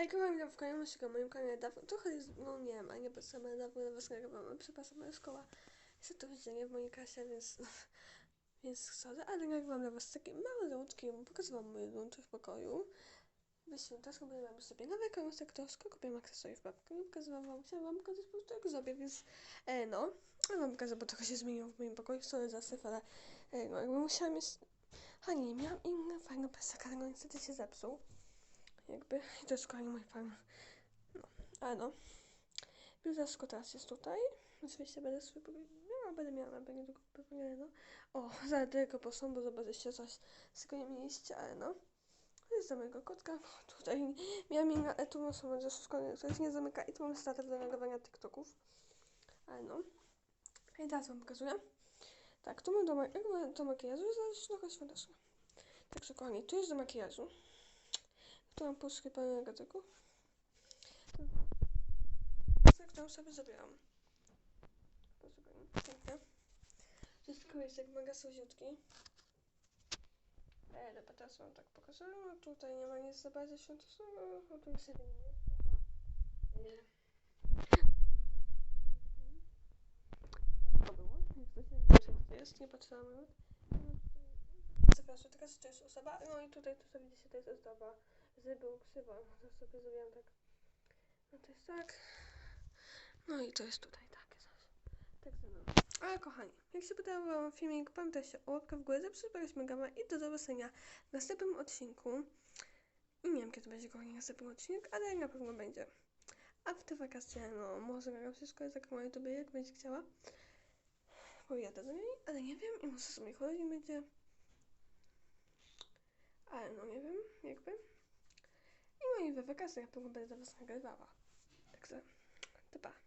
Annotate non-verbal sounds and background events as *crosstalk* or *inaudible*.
Hej, kochani, ja w kolejnym odcinku moim kanale dawno, trochę jest, no nie wiem, a nie samego dawno na was nagrywam, przepraszam, moja szkoła jest to widzenie w mojej klasie, więc, *laughs* więc sorry, ale nagrywam dla was takie małe rączki, bo pokazywam moje rączki w pokoju. Wyślę też kupiłam sobie nowe kolor sektorsko, kupiłam akcesoria w babkę i pokazywałam wam, chciałam wam pokazać po prostu jak zrobię, więc e, no, ale wam pokażę, bo trochę się zmieniło w moim pokoju, sorry za syf, ale e, no, jakby musiałam mieć, a nie, miałam inny fajny pesek, ale niestety się zepsuł jakby i to jest kolejny mój plan. No, ale no. Biureczko teraz jest tutaj. Oczywiście będę swój no, będę miała pewno tylko pewnie, no. O, zaraz tylko poszłam, bo zobaczycie coś, z tego nie mieliście, ale no. To jest mojego kotka. Tutaj miałam inna, ale tu są że wszystko, nie zamyka i tu mam starter do nagrywania TikToków. Ale no. I teraz wam pokazuję. Tak, tu mam do, ma- do makijażu, jest trochę świąteczne. Także kochani, tu jest do makijażu. Tu pełnego tego. Tak, którą sobie zrobiłam. Pięknie. To jest kołysek mega słodziutki. E, dobra, teraz wam tak pokażę. No, tutaj nie ma nic za bardzo świątecznego. O, tu jest jeden nie. To było. Jak nie jest, nie patrzyłam nawet. Zapraszam, teraz to jest osoba. No i tutaj, to widzicie, to jest ozdoba z był ksywa. To sobie zrobiłam tak. No to jest tak. No i to jest tutaj takie coś. Tak mną. Ale kochani, jak się podobał wam filmik, pamiętajcie o łapkę w górę, zapraszam gamę i do zobaczenia w następnym odcinku. Nie wiem kiedy będzie kochani następny odcinek, ale na pewno będzie. A w te wakacje, no może nagram wszystko jest tak na YouTube, jak będzie chciała. Pojadę do niej, ale nie wiem i może sobie chodzić będzie. i we wakacjach, którą będę do Was nagrywała. Także, to pa.